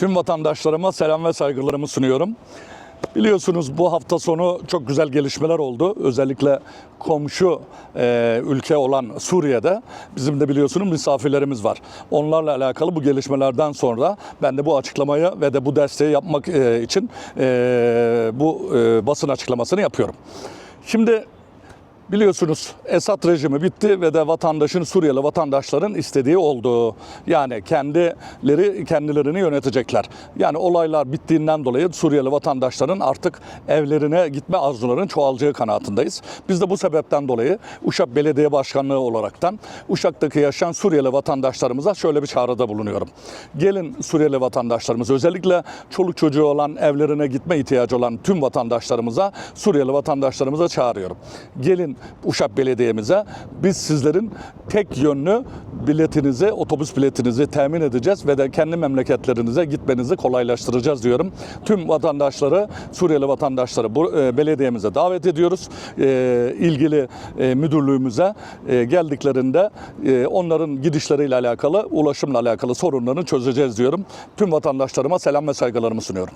Tüm vatandaşlarıma selam ve saygılarımı sunuyorum. Biliyorsunuz bu hafta sonu çok güzel gelişmeler oldu. Özellikle komşu e, ülke olan Suriye'de bizim de biliyorsunuz misafirlerimiz var. Onlarla alakalı bu gelişmelerden sonra ben de bu açıklamayı ve de bu desteği yapmak e, için e, bu e, basın açıklamasını yapıyorum. Şimdi Biliyorsunuz Esad rejimi bitti ve de vatandaşın Suriyeli vatandaşların istediği oldu. Yani kendileri kendilerini yönetecekler. Yani olaylar bittiğinden dolayı Suriyeli vatandaşların artık evlerine gitme arzularının çoğalacağı kanaatindayız. Biz de bu sebepten dolayı Uşak Belediye Başkanlığı olaraktan Uşak'taki yaşayan Suriyeli vatandaşlarımıza şöyle bir çağrıda bulunuyorum. Gelin Suriyeli vatandaşlarımız özellikle çoluk çocuğu olan evlerine gitme ihtiyacı olan tüm vatandaşlarımıza Suriyeli vatandaşlarımıza çağırıyorum. Gelin Uşak Belediye'mize biz sizlerin tek yönlü biletinizi, otobüs biletinizi temin edeceğiz ve de kendi memleketlerinize gitmenizi kolaylaştıracağız diyorum. Tüm vatandaşları, Suriyeli vatandaşları bu e, belediyemize davet ediyoruz. E, ilgili e, müdürlüğümüze e, geldiklerinde e, onların gidişleriyle alakalı, ulaşımla alakalı sorunlarını çözeceğiz diyorum. Tüm vatandaşlarıma selam ve saygılarımı sunuyorum.